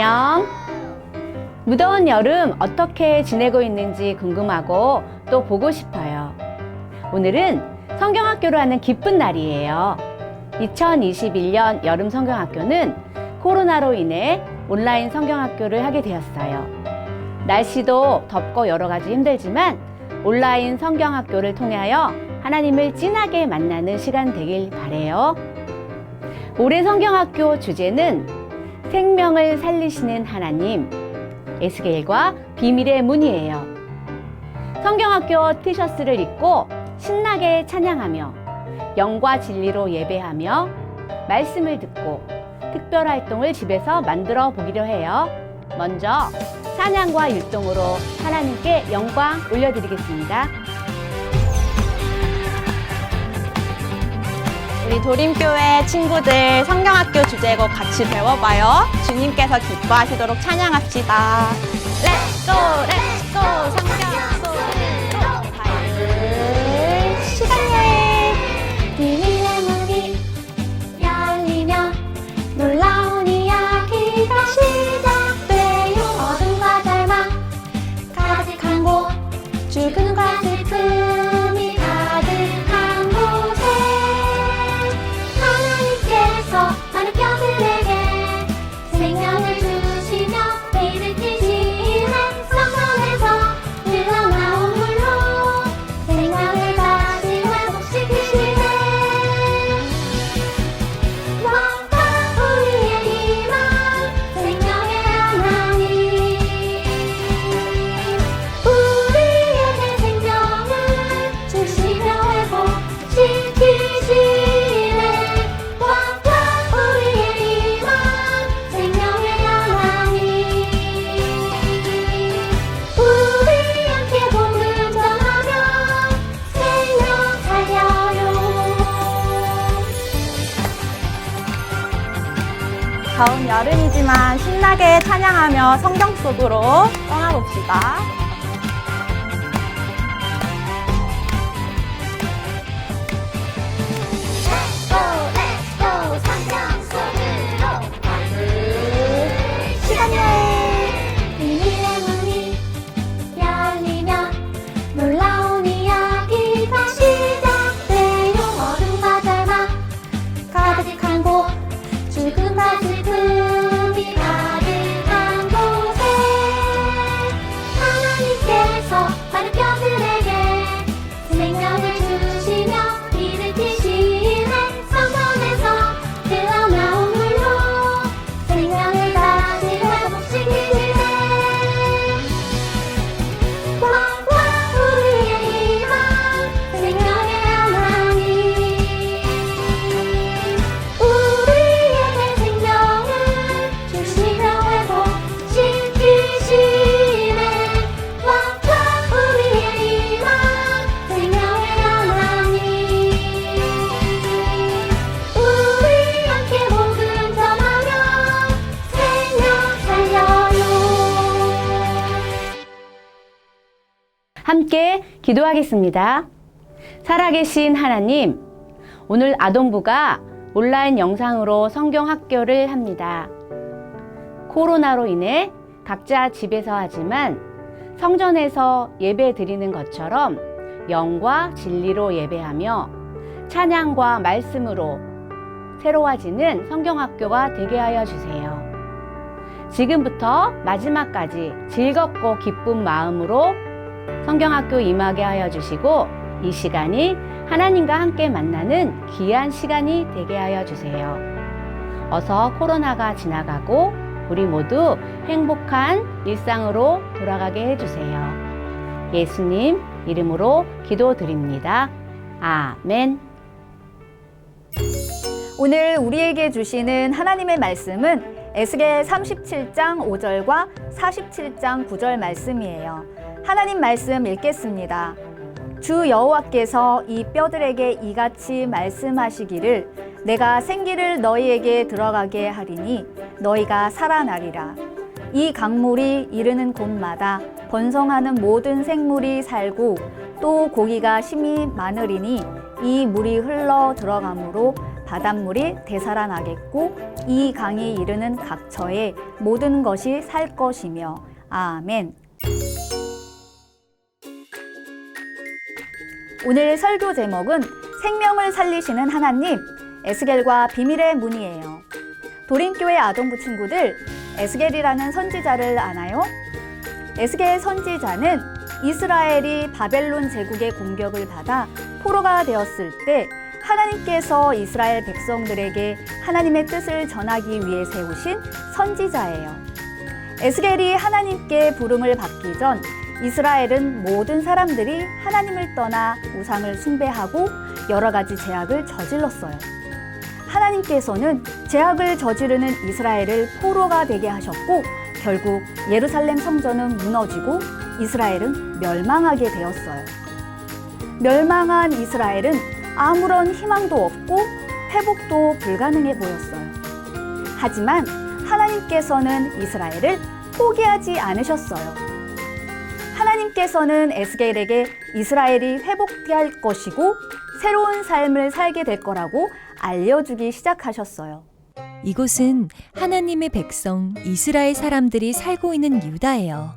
안녕. 무더운 여름 어떻게 지내고 있는지 궁금하고 또 보고 싶어요. 오늘은 성경학교를 하는 기쁜 날이에요. 2021년 여름 성경학교는 코로나로 인해 온라인 성경학교를 하게 되었어요. 날씨도 덥고 여러 가지 힘들지만 온라인 성경학교를 통하여 하나님을 진하게 만나는 시간 되길 바래요. 올해 성경학교 주제는 생명을 살리시는 하나님, 에스겔과 비밀의 문이에요. 성경학교 티셔츠를 입고 신나게 찬양하며 영과 진리로 예배하며 말씀을 듣고 특별 활동을 집에서 만들어 보기로 해요. 먼저 찬양과 율동으로 하나님께 영광 올려드리겠습니다. 우리 도림교회 친구들 성경학교 주제곡 같이 배워봐요. 주님께서 기뻐하시도록 찬양합시다. 렛츠고 렛츠고 하며 성경 속으로 떠나봅시다. 하겠습니다. 살아계신 하나님, 오늘 아동부가 온라인 영상으로 성경 학교를 합니다. 코로나로 인해 각자 집에서 하지만 성전에서 예배 드리는 것처럼 영과 진리로 예배하며 찬양과 말씀으로 새로워지는 성경 학교가 되게 하여 주세요. 지금부터 마지막까지 즐겁고 기쁜 마음으로 성경학교 임하게 하여 주시고 이 시간이 하나님과 함께 만나는 귀한 시간이 되게 하여 주세요. 어서 코로나가 지나가고 우리 모두 행복한 일상으로 돌아가게 해 주세요. 예수님 이름으로 기도드립니다. 아멘. 오늘 우리에게 주시는 하나님의 말씀은 에스겔 37장 5절과 47장 9절 말씀이에요. 하나님 말씀 읽겠습니다. 주 여호와께서 이 뼈들에게 이같이 말씀하시기를 내가 생기를 너희에게 들어가게 하리니 너희가 살아나리라. 이 강물이 이르는 곳마다 번성하는 모든 생물이 살고 또 고기가 심히 많으리니 이 물이 흘러 들어가므로 바닷물이 되살아나겠고 이 강이 이르는 각처에 모든 것이 살 것이며 아멘. 오늘 설교 제목은 생명을 살리시는 하나님 에스겔과 비밀의 문이에요. 도림교회 아동부 친구들 에스겔이라는 선지자를 아나요? 에스겔 선지자는 이스라엘이 바벨론 제국의 공격을 받아 포로가 되었을 때 하나님께서 이스라엘 백성들에게 하나님의 뜻을 전하기 위해 세우신 선지자예요. 에스겔이 하나님께 부름을 받기 전 이스라엘은 모든 사람들이 하나님을 떠나 우상을 숭배하고 여러 가지 죄악을 저질렀어요. 하나님께서는 죄악을 저지르는 이스라엘을 포로가 되게 하셨고 결국 예루살렘 성전은 무너지고 이스라엘은 멸망하게 되었어요. 멸망한 이스라엘은 아무런 희망도 없고 회복도 불가능해 보였어요. 하지만 하나님께서는 이스라엘을 포기하지 않으셨어요. 하나님께서는 에스겔에게 이스라엘이 회복될 것이고 새로운 삶을 살게 될 거라고 알려주기 시작하셨어요. 이곳은 하나님의 백성 이스라엘 사람들이 살고 있는 유다예요.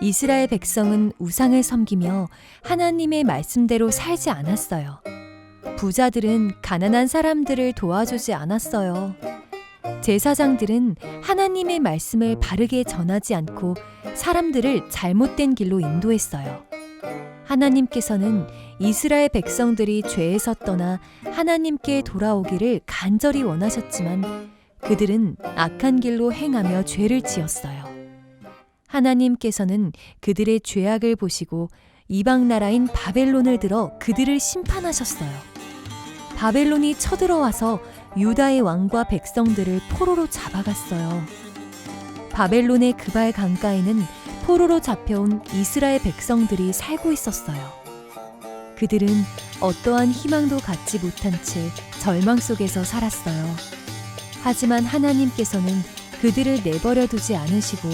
이스라엘 백성은 우상을 섬기며 하나님의 말씀대로 살지 않았어요. 부자들은 가난한 사람들을 도와주지 않았어요. 제사장들은 하나님의 말씀을 바르게 전하지 않고 사람들을 잘못된 길로 인도했어요. 하나님께서는 이스라엘 백성들이 죄에서 떠나 하나님께 돌아오기를 간절히 원하셨지만 그들은 악한 길로 행하며 죄를 지었어요. 하나님께서는 그들의 죄악을 보시고 이방 나라인 바벨론을 들어 그들을 심판하셨어요. 바벨론이 쳐들어와서 유다의 왕과 백성들을 포로로 잡아갔어요. 바벨론의 그발 강가에는 포로로 잡혀온 이스라엘 백성들이 살고 있었어요. 그들은 어떠한 희망도 갖지 못한 채 절망 속에서 살았어요. 하지만 하나님께서는 그들을 내버려 두지 않으시고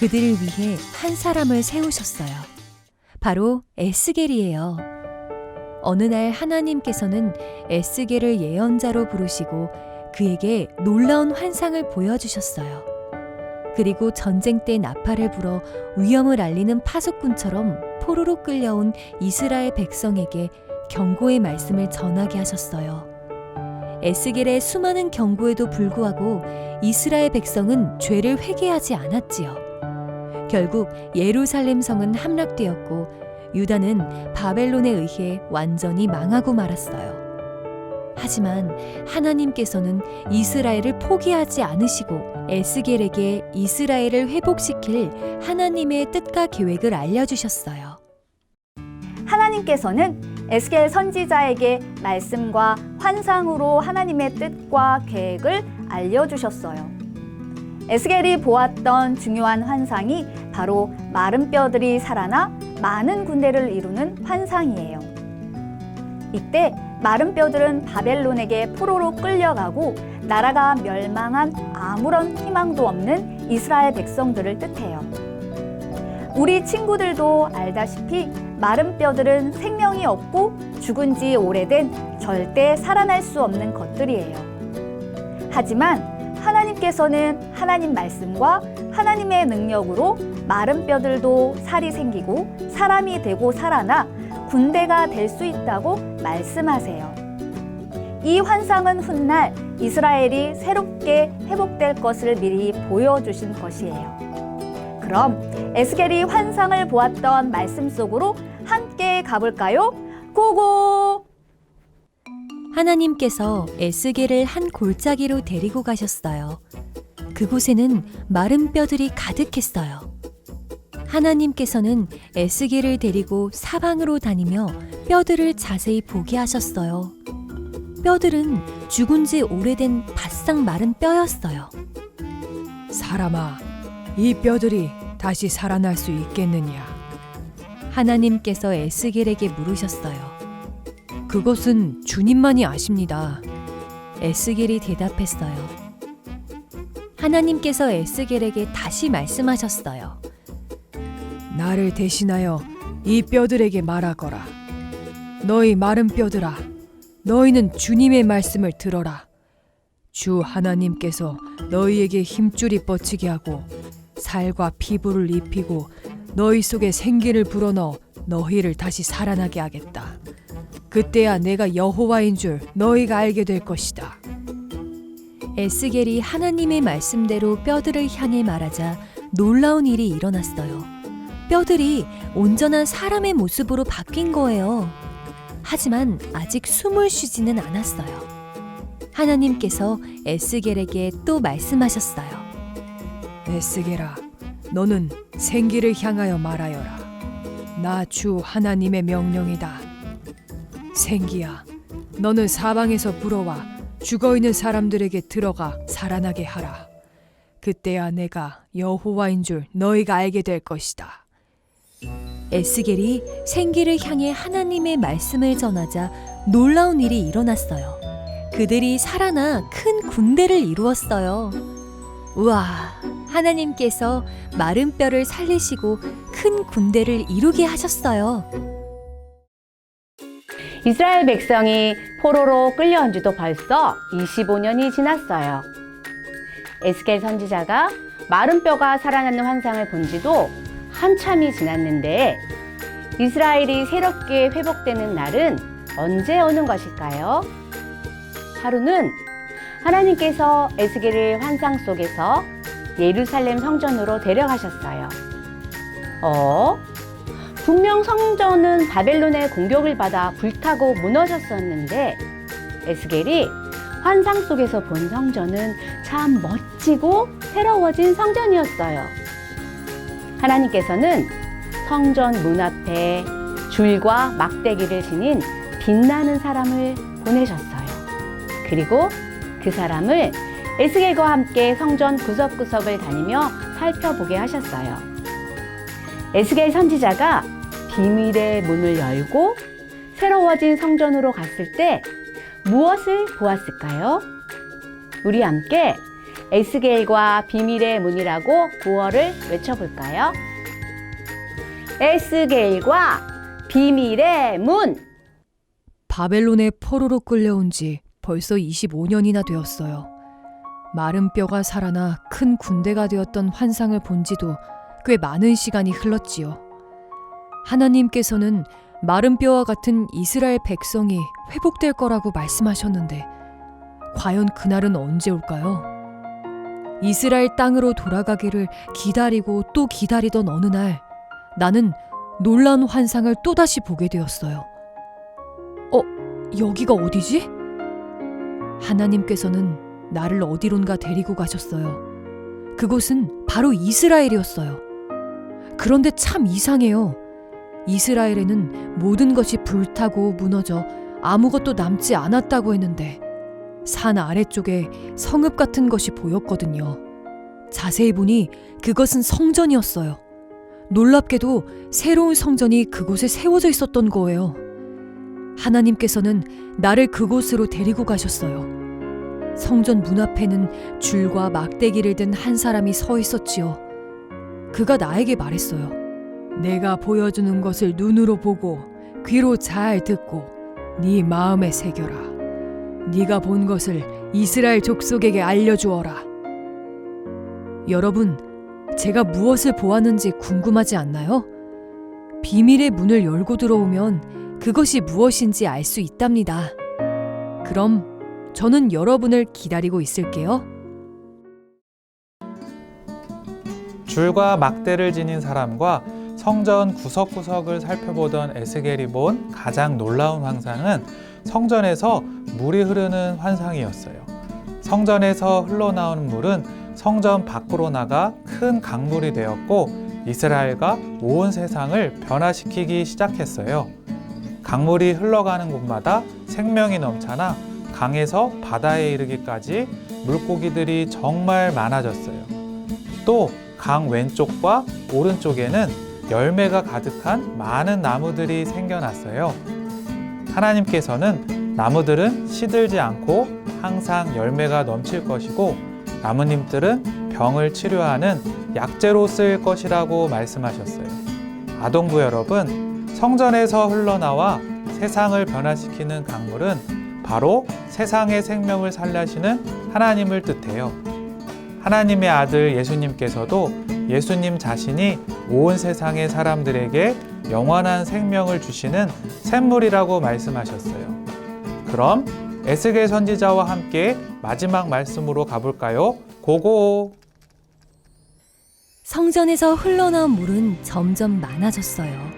그들을 위해 한 사람을 세우셨어요. 바로 에스겔이에요. 어느 날 하나님께서는 에스겔을 예언자로 부르시고 그에게 놀라운 환상을 보여주셨어요. 그리고 전쟁 때 나팔을 불어 위험을 알리는 파수꾼처럼 포로로 끌려온 이스라엘 백성에게 경고의 말씀을 전하게 하셨어요. 에스겔의 수많은 경고에도 불구하고 이스라엘 백성은 죄를 회개하지 않았지요. 결국 예루살렘 성은 함락되었고 유다는 바벨론에 의해 완전히 망하고 말았어요. 하지만 하나님께서는 이스라엘을 포기하지 않으시고 에스겔에게 이스라엘을 회복시킬 하나님의 뜻과 계획을 알려주셨어요. 하나님께서는 에스겔 선지자에게 말씀과 환상으로 하나님의 뜻과 계획을 알려주셨어요. 에스겔이 보았던 중요한 환상이 바로 마른 뼈들이 살아나 많은 군대를 이루는 환상이에요. 이때 마른 뼈들은 바벨론에게 포로로 끌려가고 나라가 멸망한 아무런 희망도 없는 이스라엘 백성들을 뜻해요. 우리 친구들도 알다시피 마른 뼈들은 생명이 없고 죽은 지 오래된 절대 살아날 수 없는 것들이에요. 하지만 하나님께서는 하나님 말씀과 하나님의 능력으로 마른 뼈들도 살이 생기고 사람이 되고 살아나 군대가 될 수 있다고 말씀하세요. 이 환상은 훗날 이스라엘이 새롭게 회복될 것을 미리 보여주신 것이에요. 그럼 에스겔이 환상을 보았던 말씀 속으로 함께 가볼까요? 고고! 하나님께서 에스겔을 한 골짜기로 데리고 가셨어요. 그곳에는 마른 뼈들이 가득했어요. 하나님께서는 에스겔을 데리고 사방으로 다니며 뼈들을 자세히 보게 하셨어요. 뼈들은 죽은 지 오래된 바싹 마른 뼈였어요. 사람아, 이 뼈들이 다시 살아날 수 있겠느냐? 하나님께서 에스겔에게 물으셨어요. 그것은 주님만이 아십니다. 에스겔이 대답했어요. 하나님께서 에스겔에게 다시 말씀하셨어요. 나를 대신하여 이 뼈들에게 말하거라. 너희 마른 뼈들아, 너희는 주님의 말씀을 들어라. 주 하나님께서 너희에게 힘줄이 뻗치게 하고 살과 피부를 입히고 너희 속에 생기를 불어넣어 너희를 다시 살아나게 하겠다. 그때야 내가 여호와인 줄 너희가 알게 될 것이다. 에스겔이 하나님의 말씀대로 뼈들을 향해 말하자 놀라운 일이 일어났어요. 뼈들이 온전한 사람의 모습으로 바뀐 거예요. 하지만 아직 숨을 쉬지는 않았어요. 하나님께서 에스겔에게 또 말씀하셨어요. 에스게라, 너는 생기를 향하여 말하여라. 나 주 하나님의 명령이다. 생기야, 너는 사방에서 불어와 죽어 있는 사람들에게 들어가 살아나게 하라. 그때야 내가 여호와인 줄 너희가 알게 될 것이다. 에스겔이 생기를 향해 하나님의 말씀을 전하자 놀라운 일이 일어났어요. 그들이 살아나 큰 군대를 이루었어요. 우와, 하나님께서 마른 뼈를 살리시고 큰 군대를 이루게 하셨어요. 이스라엘 백성이 포로로 끌려온 지도 벌써 25년이 지났어요. 에스겔 선지자가 마른 뼈가 살아나는 환상을 본 지도 한참이 지났는데 이스라엘이 새롭게 회복되는 날은 언제 오는 것일까요? 하루는 하나님께서 에스겔을 환상 속에서 예루살렘 성전으로 데려가셨어요. 어? 분명 성전은 바벨론의 공격을 받아 불타고 무너졌었는데 에스겔이 환상 속에서 본 성전은 참 멋지고 새로워진 성전이었어요. 하나님께서는 성전 문 앞에 줄과 막대기를 지닌 빛나는 사람을 보내셨어요. 그리고 그 사람을 에스겔과 함께 성전 구석구석을 다니며 살펴보게 하셨어요. 에스겔 선지자가 비밀의 문을 열고 새로워진 성전으로 갔을 때 무엇을 보았을까요? 우리 함께 에스겔과 비밀의 문이라고 구어를 외쳐볼까요? 에스겔과 비밀의 문! 바벨론의 포로로 끌려온 지 벌써 25년이나 되었어요. 마른 뼈가 살아나 큰 군대가 되었던 환상을 본 지도 꽤 많은 시간이 흘렀지요. 하나님께서는 마른 뼈와 같은 이스라엘 백성이 회복될 거라고 말씀하셨는데 과연 그날은 언제 올까요? 이스라엘 땅으로 돌아가기를 기다리고 또 기다리던 어느 날 나는 놀라운 환상을 또다시 보게 되었어요. 어, 여기가 어디지? 하나님께서는 나를 어디론가 데리고 가셨어요. 그곳은 바로 이스라엘이었어요. 그런데 참 이상해요. 이스라엘에는 모든 것이 불타고 무너져 아무것도 남지 않았다고 했는데 산 아래쪽에 성읍 같은 것이 보였거든요. 자세히 보니 그것은 성전이었어요. 놀랍게도 새로운 성전이 그곳에 세워져 있었던 거예요. 하나님께서는 나를 그곳으로 데리고 가셨어요. 성전 문 앞에는 줄과 막대기를 든 한 사람이 서 있었지요. 그가 나에게 말했어요. 내가 보여주는 것을 눈으로 보고 귀로 잘 듣고 네 마음에 새겨라. 네가 본 것을 이스라엘 족속에게 알려주어라. 여러분, 제가 무엇을 보았는지 궁금하지 않나요? 비밀의 문을 열고 들어오면 그것이 무엇인지 알 수 있답니다. 그럼 저는 여러분을 기다리고 있을게요. 줄과 막대를 지닌 사람과 성전 구석구석을 살펴보던 에스겔이 본 가장 놀라운 환상은 성전에서 물이 흐르는 환상이었어요. 성전에서 흘러나오는 물은 성전 밖으로 나가 큰 강물이 되었고 이스라엘과 온 세상을 변화시키기 시작했어요. 강물이 흘러가는 곳마다 생명이 넘쳐나 강에서 바다에 이르기까지 물고기들이 정말 많아졌어요. 또 강 왼쪽과 오른쪽에는 열매가 가득한 많은 나무들이 생겨났어요. 하나님께서는 나무들은 시들지 않고 항상 열매가 넘칠 것이고 나무님들은 병을 치료하는 약재로 쓰일 것이라고 말씀하셨어요. 아동부 여러분, 성전에서 흘러나와 세상을 변화시키는 강물은 바로 세상의 생명을 살라시는 하나님을 뜻해요. 하나님의 아들 예수님께서도 예수님 자신이 온 세상의 사람들에게 영원한 생명을 주시는 샘물이라고 말씀하셨어요. 그럼 에스겔 선지자와 함께 마지막 말씀으로 가볼까요? 고고! 성전에서 흘러나온 물은 점점 많아졌어요.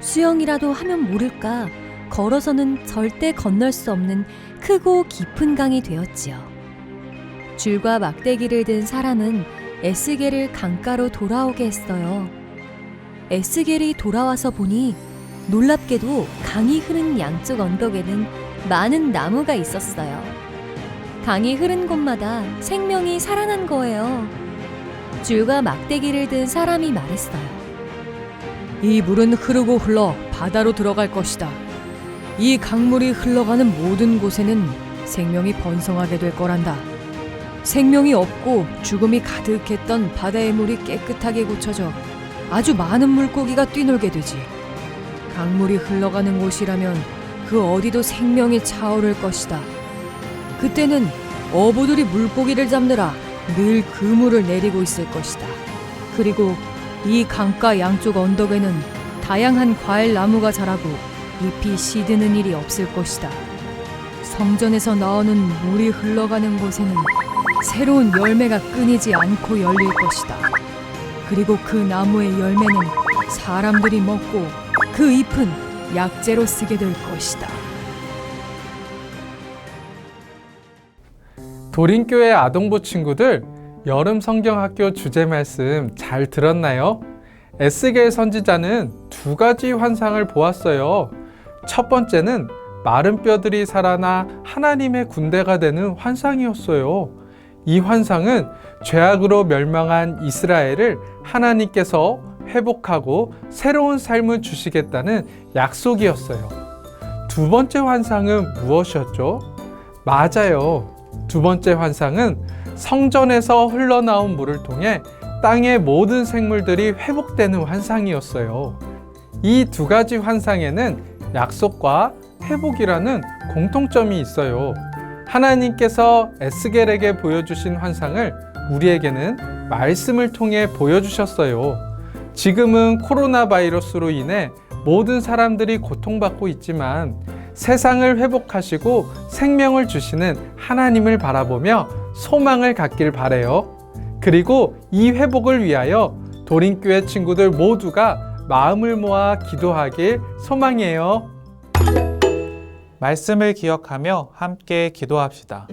수영이라도 하면 모를까 걸어서는 절대 건널 수 없는 크고 깊은 강이 되었지요. 줄과 막대기를 든 사람은 에스겔을 강가로 돌아오게 했어요. 에스겔이 돌아와서 보니 놀랍게도 강이 흐른 양쪽 언덕에는 많은 나무가 있었어요. 강이 흐른 곳마다 생명이 살아난 거예요. 줄과 막대기를 든 사람이 말했어요. 이 물은 흐르고 흘러 바다로 들어갈 것이다. 이 강물이 흘러가는 모든 곳에는 생명이 번성하게 될 거란다. 생명이 없고 죽음이 가득했던 바다의 물이 깨끗하게 고쳐져 아주 많은 물고기가 뛰놀게 되지. 강물이 흘러가는 곳이라면 그 어디도 생명이 차오를 것이다. 그때는 어부들이 물고기를 잡느라 늘 그물을 내리고 있을 것이다. 그리고 이 강가 양쪽 언덕에는 다양한 과일 나무가 자라고 잎이 시드는 일이 없을 것이다. 성전에서 나오는 물이 흘러가는 곳에는 새로운 열매가 끊이지 않고 열릴 것이다. 그리고 그 나무의 열매는 사람들이 먹고 그 잎은 약재로 쓰게 될 것이다. 도림교회 아동부 친구들 여름 성경학교 주제 말씀 잘 들었나요? 에스겔 선지자는 두 가지 환상을 보았어요. 첫 번째는 마른 뼈들이 살아나 하나님의 군대가 되는 환상이었어요. 이 환상은 죄악으로 멸망한 이스라엘을 하나님께서 회복하고 새로운 삶을 주시겠다는 약속이었어요. 두 번째 환상은 무엇이었죠? 맞아요. 두 번째 환상은 성전에서 흘러나온 물을 통해 땅의 모든 생물들이 회복되는 환상이었어요. 이 두 가지 환상에는 약속과 회복이라는 공통점이 있어요. 하나님께서 에스겔에게 보여주신 환상을 우리에게는 말씀을 통해 보여주셨어요. 지금은 코로나 바이러스로 인해 모든 사람들이 고통받고 있지만 세상을 회복하시고 생명을 주시는 하나님을 바라보며 소망을 갖길 바래요. 그리고 이 회복을 위하여 도림교회 친구들 모두가 마음을 모아 기도하길 소망해요. 말씀을 기억하며 함께 기도합시다.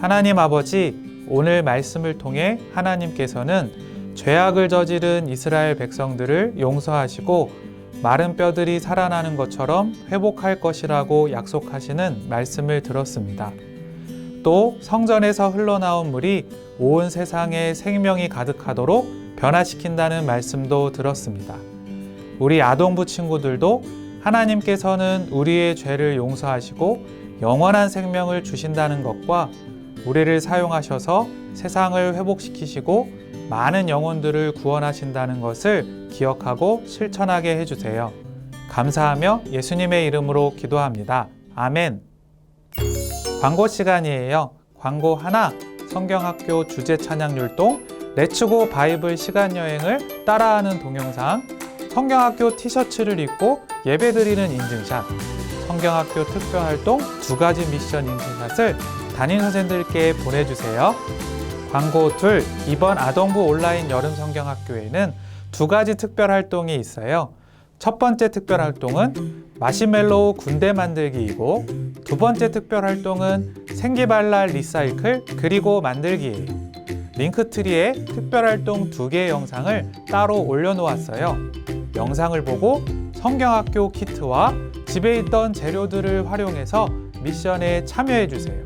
하나님 아버지, 오늘 말씀을 통해 하나님께서는 죄악을 저지른 이스라엘 백성들을 용서하시고 마른 뼈들이 살아나는 것처럼 회복할 것이라고 약속하시는 말씀을 들었습니다. 또 성전에서 흘러나온 물이 온 세상에 생명이 가득하도록 변화시킨다는 말씀도 들었습니다. 우리 아동부 친구들도 하나님께서는 우리의 죄를 용서하시고 영원한 생명을 주신다는 것과 우리를 사용하셔서 세상을 회복시키시고 많은 영혼들을 구원하신다는 것을 기억하고 실천하게 해주세요. 감사하며 예수님의 이름으로 기도합니다. 아멘. 광고 시간이에요. 광고 하나, 성경학교 주제 찬양 율동, 레츠고 바이블 시간 여행을 따라하는 동영상, 성경학교 티셔츠를 입고 예배드리는 인증샷, 성경학교 특별활동 두 가지 미션 인증샷을 담임 선생님들께 보내주세요. 광고 둘, 이번 아동부 온라인 여름 성경학교에는 두 가지 특별 활동이 있어요. 첫 번째 특별 활동은 마시멜로우 군대 만들기이고 두 번째 특별 활동은 생기발랄 리사이클 그리고 만들기예요. 링크트리에 특별 활동 두 개의 영상을 따로 올려놓았어요. 영상을 보고 성경학교 키트와 집에 있던 재료들을 활용해서 미션에 참여해 주세요.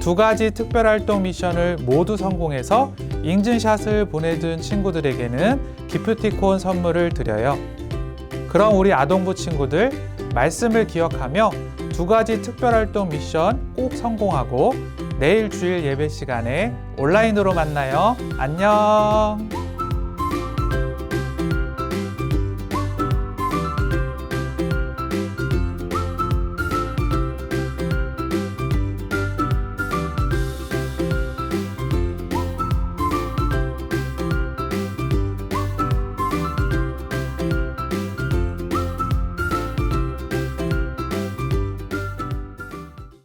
두 가지 특별활동 미션을 모두 성공해서 인증샷을 보내준 친구들에게는 기프티콘 선물을 드려요. 그럼 우리 아동부 친구들 말씀을 기억하며 두 가지 특별활동 미션 꼭 성공하고 내일 주일 예배 시간에 온라인으로 만나요. 안녕!